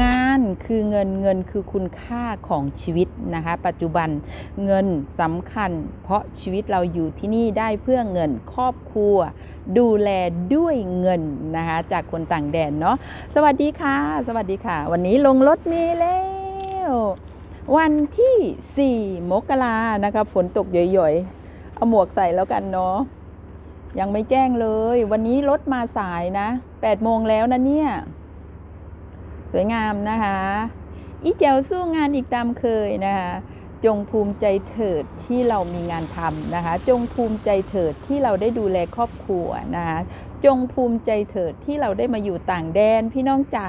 งานคือเงินเงินคือคุณค่าของชีวิตนะคะ ปัจจุบันเงินสำคัญ เพราะชีวิตเราอยู่ที่นี่ได้เพื่อเงินครอบครัว ดูแลด้วยเงินนะคะ จากคนต่างแดนเนาะสวัสดีค่ะ สวัสดีค่ะ วันนี้ลงรถเมล์แล้ววันที่ 4 มกรานะคะฝนตกหย่อยๆ เอาหมวกใส่แล้วกันเนาะยังไม่แจ้งเลย วันนี้รถมาสายนะ8โมงแล้วนะเนี่ย สวยงามนะคะ อีแจวสู้งานอีกตามเคยนะคะ จงภูมิใจเถิดที่เรามีงานทำนะคะ จงภูมิใจเถิดที่เราได้ดูแลครอบครัวนะคะ จงภูมิใจเถิดที่เราได้มาอยู่ต่างแดนพี่น้องจ๋า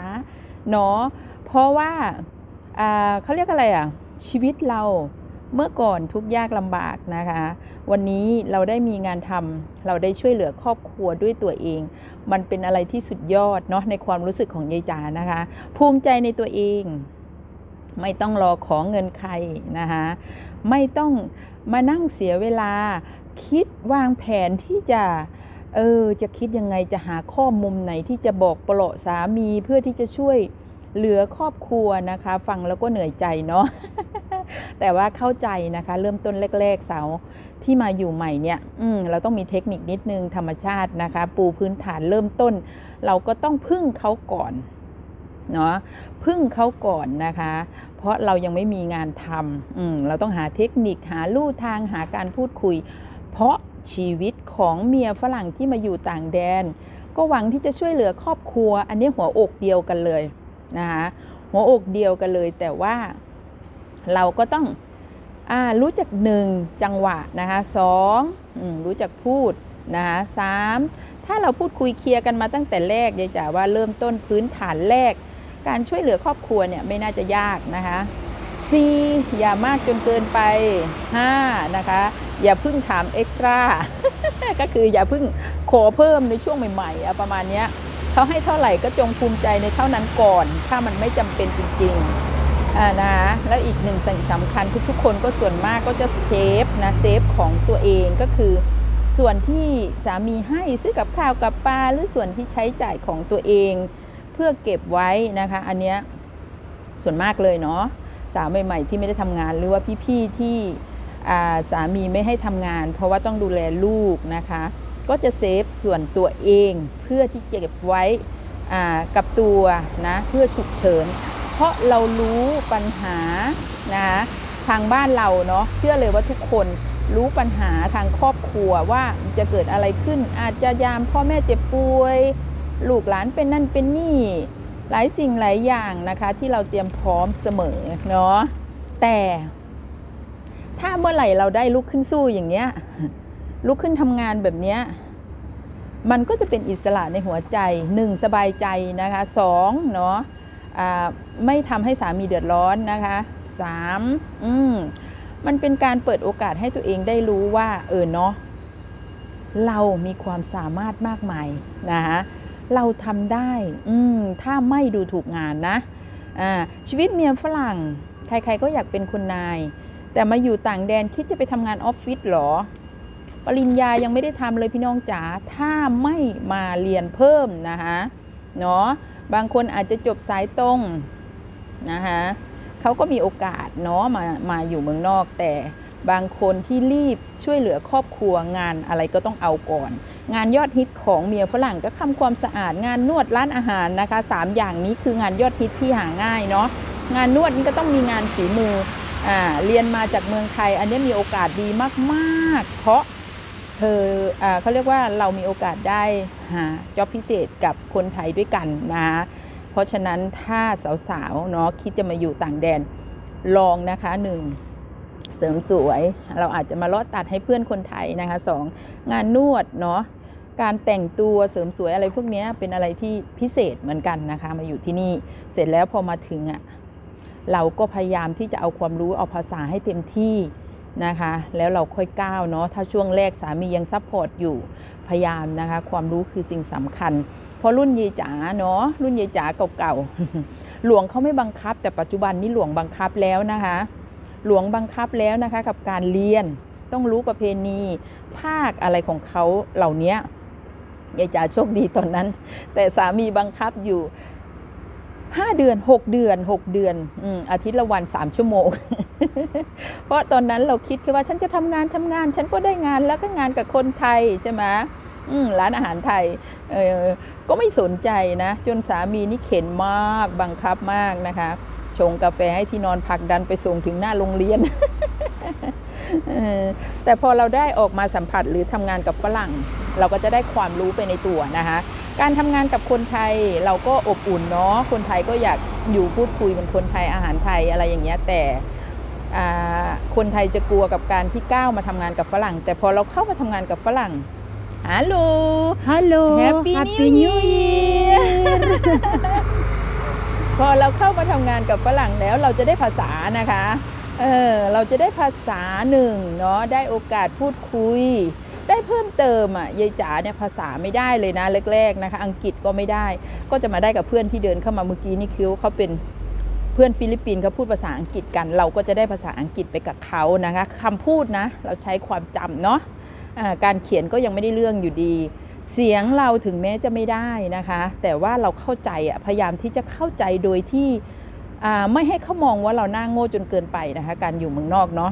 เนาะเพราะว่าเขาเรียกอะไรอะชีวิตเราเมื่อก่อนทุกยากลำบากนะคะ วันนี้เราได้มีงานทำเราได้ช่วยเหลือครอบครัวด้วยตัวเอง มันเป็นอะไรที่สุดยอดเนาะในความรู้สึกของยายจ๋านะคะ ภูมิใจในตัวเอง ไม่ต้องรอของเงินใครนะคะไม่ต้องมานั่งเสียเวลา คิดวางแผนที่จะเออจะคิดยังไงจะหาข้อมุมไหนที่จะบอกปลาะสามีเพื่อที่จะช่วยเหลือครอบครัวนะคะ ฟังแล้วก็เหนื่อยใจเนาะแต่ว่าเข้าใจนะคะ เริ่มต้นแรก ๆ สาว ที่มาอยู่ใหม่เนี่ยอืมเราต้องมีเทคนิคนิดนึงธรรมชาตินะคะ ปูพื้นฐานเริ่มต้น เราก็ต้องพึ่งเขาก่อนเนาะพึ่งเขาก่อนนะคะ เพราะเรายังไม่มีงานทำอืมเราต้องหาเทคนิคหาลู่ทางหาการพูดคุย เพราะชีวิตของเมียฝรั่งที่มาอยู่ต่างแดน ก็หวังที่จะช่วยเหลือครอบครัว อันนี้หัวอกเดียวกันเลยนะคะหัวอกเดียวกันเลยแต่ว่าเราก็ต้อง รู้จักหนึ่งจังหวะนะคะสองรู้จักพูดนะคะสามถ้าเราพูดคุยเคลียร์กันมาตั้งแต่แรกยายจ๋าว่าเริ่มต้นพื้นฐานแรก การช่วยเหลือครอบครัวเนี่ยไม่น่าจะยากนะคะ 4. อย่ามากจนเกินไป 5. นะคะ อย่าพึ่งถามเอ็กซ์ตร้าก็คืออย่าพึ่งขอเพิ่มในช่วงใหม่ๆอะประมาณนี้เขาให้เท่าไหร่ก็จงภูมิใจในเท่านั้นก่อน ถ้ามันไม่จำเป็นจริงๆ นะแล้วอีกหนึ่งสิ่งสำคัญทุกๆคนก็ส่วนมากก็จะเซฟนะเซฟของตัวเองก็คือ ส่วนที่สามีให้ซื้อกับข้าวกับปลาหรือส่วนที่ใช้จ่ายของตัวเอง เพื่อเก็บไว้นะคะ อันเนี้ยส่วนมากเลยเนาะสาวใหม่ๆที่ไม่ได้ทำงานหรือว่าพี่ๆที่สามีไม่ให้ทำงาน เพราะว่าต้องดูแลลูกนะคะ ก็จะเซฟส่วนตัวเองเพื่อที่จะเก็บไว้กับตัวนะเพื่อฉุกเฉิน เพราะเรารู้ปัญหานะทางบ้านเราเนาะเชื่อเลยว่าทุกคนรู้ปัญหาทางครอบครัวว่าจะเกิดอะไรขึ้น อาจจะยามพ่อแม่เจ็บป่วย ลูกหลานเป็นนั่นเป็นนี่ หลายสิ่งหลายอย่างนะคะ ที่เราเตรียมพร้อมเสมอเนาะแต่ถ้าเมื่อไหร่เราได้ลุกขึ้นสู้อย่างเนี้ยลุกขึ้นทำงานแบบเนี้ยมันก็จะเป็นอิสระในหัวใจหนึ่งสบายใจนะคะสองเนาะอ่า ไม่ทำให้สามีเดือดร้อนนะคะสามอืมมันเป็นการเปิดโอกาสให้ตัวเองได้รู้ว่า เออเนาะเรามีความสามารถมากมายนะคะเราทำได้ อืมถ้าไม่ดูถูกงานนะอ่าชีวิตเมียฝรั่ง ใครๆก็อยากเป็นคุณนาย แต่มาอยู่ต่างแดนคิดจะไปทำงานออฟฟิศเหรอ ปริญญายังไม่ได้ทำเลยพี่น้องจ๋าถ้าไม่มาเรียนเพิ่มนะคะเนาะบางคนอาจจะจบสายตรง นะคะเขาก็มีโอกาสเนาะมามาอยู่เมืองนอก แต่บางคนที่รีบช่วยเหลือครอบครัวงานอะไรก็ต้องเอาก่อน งานยอดฮิตของเมียฝรั่งก็ทำความสะอาดงานนวดร้านอาหารนะคะสามอย่างนี้คืองานยอดฮิตที่หาง่ายเนาะงานนวดนี่ก็ต้องมีงานฝีมืออ่าเรียนมาจากเมืองไทย อันนี้มีโอกาสดีมากๆ เพราะเธออ่าเขาเรียกว่าเรามีโอกาสได้หาจ็อบพิเศษกับคนไทยด้วยกันนะ เพราะฉะนั้นถ้าสาวๆเนาะคิดจะมาอยู่ต่างแดนลองนะคะหนึ่งเสริมสวย เราอาจจะมาลอดตัดให้เพื่อนคนไทยนะคะสองงานนวดเนาะการแต่งตัวเสริมสวยอะไรพวกนี้เป็นอะไรที่พิเศษเหมือนกันนะคะ มาอยู่ที่นี่เสร็จแล้วพอมาถึงอะ่ะเราก็พยายามที่จะเอาความรู้เอาภาษาให้เต็มที่นะคะ แล้วเราค่อยก้าวเนาะถ้าช่วงแรกสามียังซัพพอร์ตอยู่พยายามนะคะ ความรู้คือสิ่งสำคัญ เพราะรุ่นยายจ๋าเนาะรุ่นยายจ๋าเก่าๆหลวงเขาไม่บังคับ แต่ปัจจุบันนี้หลวงบังคับแล้วนะคะ หลวงบังคับแล้วนะคะ กับการเรียนต้องรู้ประเพณีภาคอะไรของเขาเหล่านี้ยายจ๋าโชคดีตอนนั้น แต่สามีบังคับอยู่ห้าเดือนหกเดือนหกเดือนอืมอาทิตย์ละวันสามชั่วโมง เพราะตอนนั้นเราคิดแค่ว่าฉันจะทำงานทำงาน ฉันก็ได้งานแล้วก็งานกับคนไทยใช่ไหม ร้านอาหารไทยก็ไม่สนใจนะ จนสามีนี่เข็นมากบังคับมากนะคะชงกาแฟให้ที่นอนผักดันไปส่งถึงหน้าโรงเรียน แต่พอเราได้ออกมาสัมผัสหรือทำงานกับฝรั่ง เราก็จะได้ความรู้ไปในตัวนะคะ การทำงานกับคนไทยเราก็อบอุ่นเนาะคนไทยก็อยากอยู่พูดคุยเป็นคนไทยอาหารไทยอะไรอย่างเงี้ยแต่คนไทยจะกลัวกับการที่ก้าวมาทำงานกับฝรั่ง แต่พอเราเข้ามาทำงานกับฝรั่ง ฮัลโหล Halo, Happy Happy New New Year. พอเราเข้ามาทำงานกับฝรั่งแล้วเราจะได้ภาษานะคะ เออ เราจะได้ภาษาหนึ่งเนาะ ได้โอกาสพูดคุย ได้เพิ่มเติมอะ ยายจ๋าเนี่ยภาษาไม่ได้เลยนะแรกๆนะคะ อังกฤษก็ไม่ได้ ก็จะมาได้กับเพื่อนที่เดินเข้ามาเมื่อกี้นี่คือเขาเป็นเพื่อนฟิลิปปินส์เขาพูดภาษาอังกฤษกัน เราก็จะได้ภาษาอังกฤษไปกับเขานะคะคำพูดนะ เราใช้ความจำเนาะอ่า การเขียนก็ยังไม่ได้เรื่องอยู่ดี เสียงเราถึงแม้จะไม่ได้นะคะ แต่ว่าเราเข้าใจอะพยายามที่จะเข้าใจโดยที่ไม่ให้เขามองว่าเราหน้าโง่จนเกินไปนะคะ การอยู่เมืองนอกเนาะ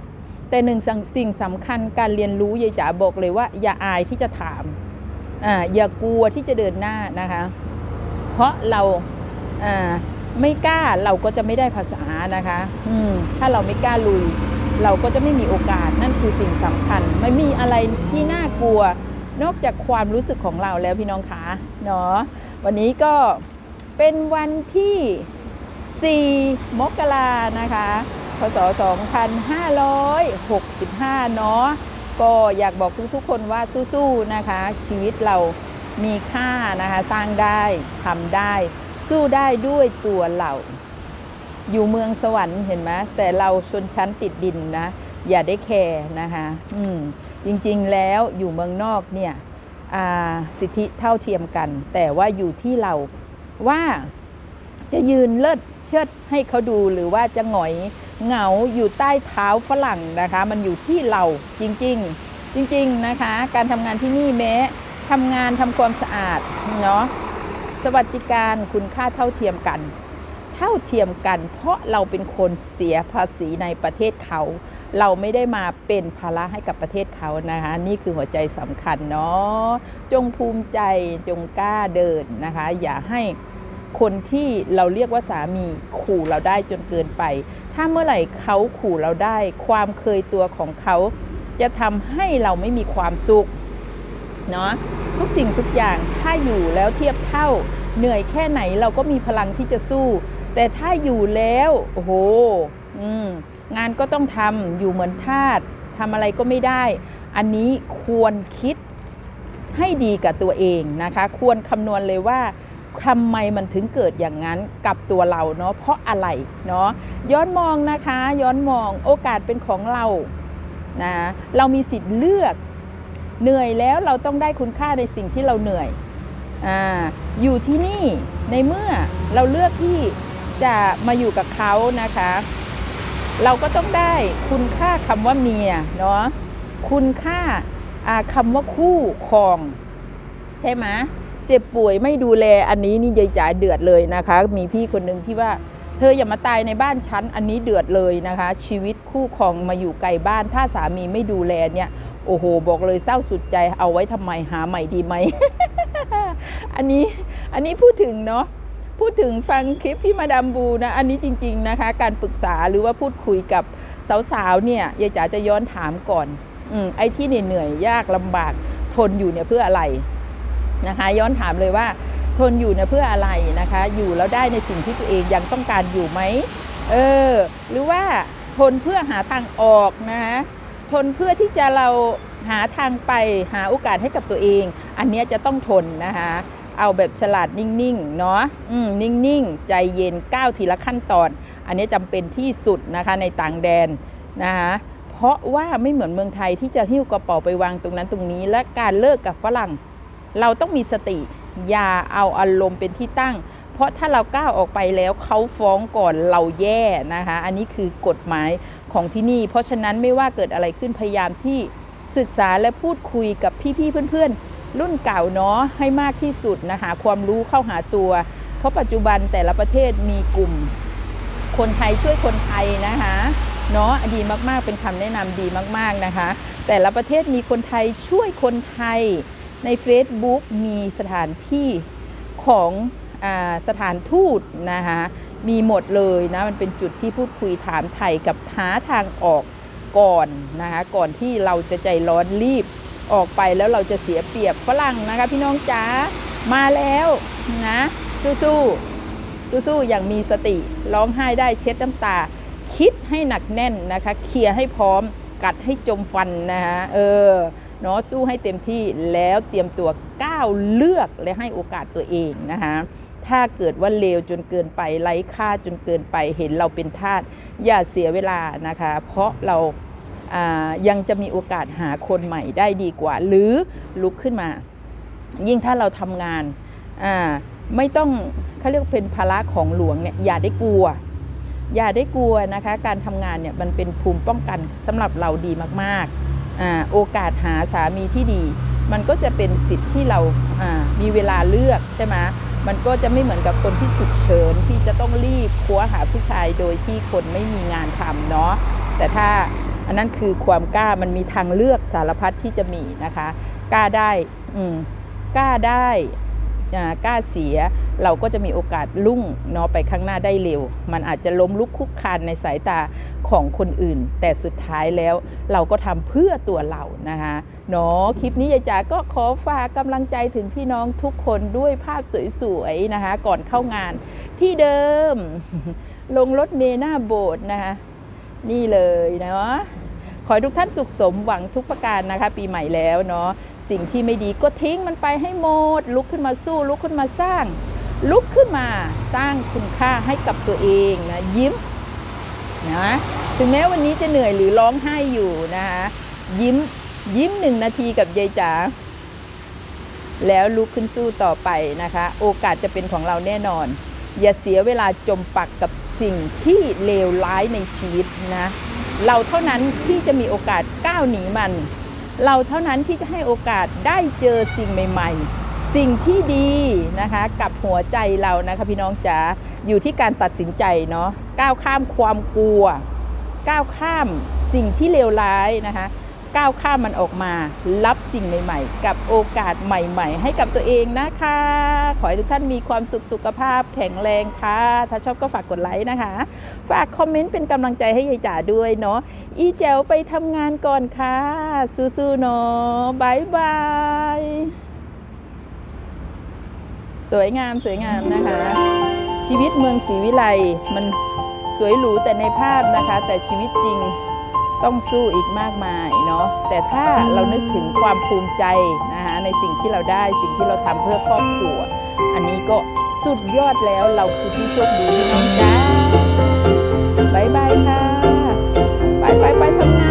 แต่หนึ่งสิ่งสำคัญการเรียนรู้ยายจ๋าบอกเลยว่า อย่าอายที่จะถามออย่ากลัวที่จะเดินหน้านะคะ เพราะเราอ่าไม่กล้าเราก็จะไม่ได้ภาษานะคะ อืมถ้าเราไม่กล้าลุย เราก็จะไม่มีโอกาสนั่นคือสิ่งสำคัญ ไม่มีอะไรที่น่ากลัว นอกจากความรู้สึกของเราแล้วพี่น้องคะเนาะวันนี้ก็เป็นวันที่ 4 มกรานะคะ พศ 2565 เนาะก็อยากบอกทุกๆคนว่าสู้ๆนะคะ ชีวิตเรามีค่านะคะ สร้างได้ทำได้ สู้ได้ด้วยตัวเรา อยู่เมืองสวรรค์เห็นไหมแต่เราชนชั้นติดดินนะ อย่าได้แคร์นะคะอืมจริงๆแล้วอยู่เมืองนอกเนี่ยสิทธิเท่าเทียมกัน แต่ว่าอยู่ที่เราว่าจะยืนเลิศเชิดให้เขาดูหรือว่าจะหงอยเหงาอยู่ใต้เท้าฝรั่งนะคะ มันอยู่ที่เราจริงๆ จริง ๆนะคะ การทำงานที่นี่แม้ทำงานทำความสะอาดเนาะสวัสดิการคุณค่าเท่าเทียมกัน ท่าเทียมกัน เพราะเราเป็นคนเสียภาษีในประเทศเขา เราไม่ได้มาเป็นภาระให้กับประเทศเขานะคะ นี่คือหัวใจสำคัญเนาะจงภูมิใจจงกล้าเดินนะคะ อย่าให้คนที่เราเรียกว่าสามีขู่เราได้จนเกินไป ถ้าเมื่อไหร่เขาขู่เราได้ ความเคยตัวของเขาจะทำให้เราไม่มีความสุขเนาะทุกสิ่งทุกอย่างถ้าอยู่แล้วเทียบเท่าเหนื่อยแค่ไหนเราก็มีพลังที่จะสู้ แต่ถ้าอยู่แล้วโอ้โหงานก็ต้องทำอยู่เหมือนทาสทำอะไรก็ไม่ได้ อันนี้ควรคิดให้ดีกับตัวเองนะคะ ควรคำนวณเลยว่าทำไมมันถึงเกิดอย่างนั้นกับตัวเราเนาะเพราะอะไรเนาะย้อนมองนะคะ ย้อนมองโอกาสเป็นของเรานะเรามีสิทธิ์เลือกเหนื่อยแล้วเราต้องได้คุณค่าในสิ่งที่เราเหนื่อยออยู่ที่นี่ในเมื่อเราเลือกที่ จะมาอยู่กับเขานะคะ เราก็ต้องได้คุณค่าคำว่าเมียเนาะคุณค่าอ่าคำว่าคู่ครอง ใช่ไหมเจ็บป่วยไม่ดูแลอันนี้นี่ยายจ๋าเดือดเลยนะคะ มีพี่คนหนึ่งที่ว่าเธออย่ามาตายในบ้านฉันอันนี้เดือดเลยนะคะ ชีวิตคู่ครองมาอยู่ไกลบ้าน ถ้าสามีไม่ดูแลเนี่ยโอ้โห บอกเลยเศร้าสุดใจเอาไว้ทำไมหาใหม่ดีไหม อันนี้อันนี้พูดถึงเนาะ พูดถึงฟังคลิปพี่มาดามบูนะอันนี้จริง ๆนะคะ การปรึกษาหรือว่าพูดคุยกับสาวๆเนี่ยยายจ๋าจะย้อนถามก่อนอืมไอ้ที่เหนื่อยยากลำบากทนอยู่เนี่ยเพื่ออะไรนะคะ ย้อนถามเลยว่า ทนอยู่เนี่ยเพื่ออะไรนะคะ อยู่แล้วได้ในสิ่งที่ตัวเองยังต้องการอยู่ไหมเออ หรือว่าทนเพื่อหาทางออกนะคะทนเพื่อที่จะเราหาทางไปหาโอกาสให้กับตัวเอง อันเนี้ยจะต้องทนนะคะ เอาแบบฉลาดนิ่งๆเนาะอืมนิ่งๆ ใจเย็นก้าวทีละขั้นตอน อันนี้จำเป็นที่สุดนะคะในต่างแดนนะคะเพราะว่าไม่เหมือนเมืองไทยที่จะหิ้วกระเป๋าไปวางตรงนั้นตรงนี้ และการเลิกกับฝรั่ง เราต้องมีสติ อย่าเอาอารมณ์เป็นที่ตั้ง เพราะถ้าเราก้าวออกไปแล้วเขาฟ้องก่อนเราแย่นะคะอันนี้คือกฎหมายของที่นี่ เพราะฉะนั้นไม่ว่าเกิดอะไรขึ้นพยายามที่ศึกษาและพูดคุยกับพี่ๆเพื่อนๆ รุ่นเก่าเนาะให้มากที่สุดนะคะความรู้เข้าหาตัว เพราะปัจจุบันแต่ละประเทศมีกลุ่ม คนไทยช่วยคนไทยนะคะเนาะดีมากๆ เป็นคำแนะนำดีมากๆนะคะ แต่ละประเทศมีคนไทยช่วยคนไทยใน Facebook มีสถานที่ของอสถานทูตนะคะมีหมดเลยนะมันเป็นจุดที่พูดคุยถามไทยกับหาทางออกก่อนนะคะก่อนที่เราจะใจร้อนรีบ ออกไปแล้วเราจะเสียเปรียบฝรั่งนะคะ พี่น้องจ๋ามาแล้วนะสู้ๆสู้ๆอย่างมีสติร้องไห้ได้เช็ดน้ำตา คิดให้หนักแน่นนะคะเคลียร์ให้พร้อมกัดให้จมฟันนะคะเออเนาะสู้ให้เต็มที่แล้วเตรียมตัวก้าวเลือกและให้โอกาสตัวเองนะคะถ้าเกิดว่าเลวจนเกินไปไร้ค่าจนเกินไปเห็นเราเป็นทาสอย่าเสียเวลานะคะ เพราะเราอ่า ยังจะมีโอกาสหาคนใหม่ได้ดีกว่า หรือลุกขึ้นมา ยิ่งถ้าเราทำงานไม่ต้องเขาเรียกเป็นภาระของหลวงเนี่ยอย่าได้กลัว อย่าได้กลัวนะคะ การทำงานเนี่ยมันเป็นภูมิป้องกันสำหรับเราดีมากๆโอกาสหาสามีที่ดี มันก็จะเป็นสิทธิ์ที่เราอ่ามีเวลาเลือกใช่ไหมมันก็จะไม่เหมือนกับคนที่ฉุกเฉินที่จะต้องรีบคว้าหาผู้ชายโดยที่คนไม่มีงานทำเนาะแต่ถ้า อันนั้นคือความกล้ามันมีทางเลือกสารพัดที่จะมีนะคะ กล้าได้อืมกล้าได้กล้าเสียเราก็จะมีโอกาสลุ่งเนาะไปข้างหน้าได้เร็ว มันอาจจะล้มลุกคลุกคลานในสายตาของคนอื่น แต่สุดท้ายแล้วเราก็ทำเพื่อตัวเรานะคะเนาะคลิปนี้ยายจ๋าก็ขอฝากกำลังใจถึงพี่น้องทุกคนด้วยภาพสวยๆนะคะ ก่อนเข้างานที่เดิม ลงรถเมล์หน้าโบสถ์นะคะ นี่เลยเนาะขอให้ทุกท่านสุขสมหวังทุกประการนะคะ ปีใหม่แล้วเนาะสิ่งที่ไม่ดีก็ทิ้งมันไปให้หมด ลุกขึ้นมาสู้ ลุกขึ้นมาสร้าง ลุกขึ้นมาสร้างคุณค่าให้กับตัวเองนะยิ้มนะถึงแม้วันนี้จะเหนื่อยหรือร้องไห้อยู่นะคะยิ้มยิ้มหนึ่งนาทีกับยายจ๋าแล้วลุกขึ้นสู้ต่อไปนะคะ โอกาสจะเป็นของเราแน่นอน อย่าเสียเวลาจมปักกับ สิ่งที่เลวร้ายในชีวิตนะเราเท่านั้นที่จะมีโอกาสก้าวหนีมัน เราเท่านั้นที่จะให้โอกาสได้เจอสิ่งใหม่ ๆ สิ่งที่ดีนะคะกับหัวใจเรานะคะพี่น้องจ๋าอยู่ที่การตัดสินใจเนาะก้าวข้ามความกลัว ก้าวข้ามสิ่งที่เลวร้ายนะคะ ก้าวข้ามมันออกมา รับสิ่งใหม่ ๆ กับโอกาสใหม่ ๆ ให้กับตัวเองนะคะ ขอให้ทุกท่านมีความสุขสุขภาพแข็งแรงค่ะ ถ้าชอบก็ฝากกดไลค์นะคะ ฝากคอมเมนต์เป็นกำลังใจให้ยายจ๋าด้วยเนาะอีแจ๋วไปทำงานก่อนค่ะสู้ๆเนาะบายบายสวยงามสวยงามนะคะ ชีวิตเมืองศรีวิไลมันสวยหรูแต่ในภาพนะคะ แต่ชีวิตจริง ต้องสู้อีกมากมายเนาะแต่ถ้าเรานึกถึงความภูมิใจนะคะในสิ่งที่เราได้สิ่งที่เราทำเพื่อครอบครัว อันนี้ก็สุดยอดแล้วเราคือที่โชคดีพี่น้องจ้าบายบายค่ะ ไปไปไปทำงาน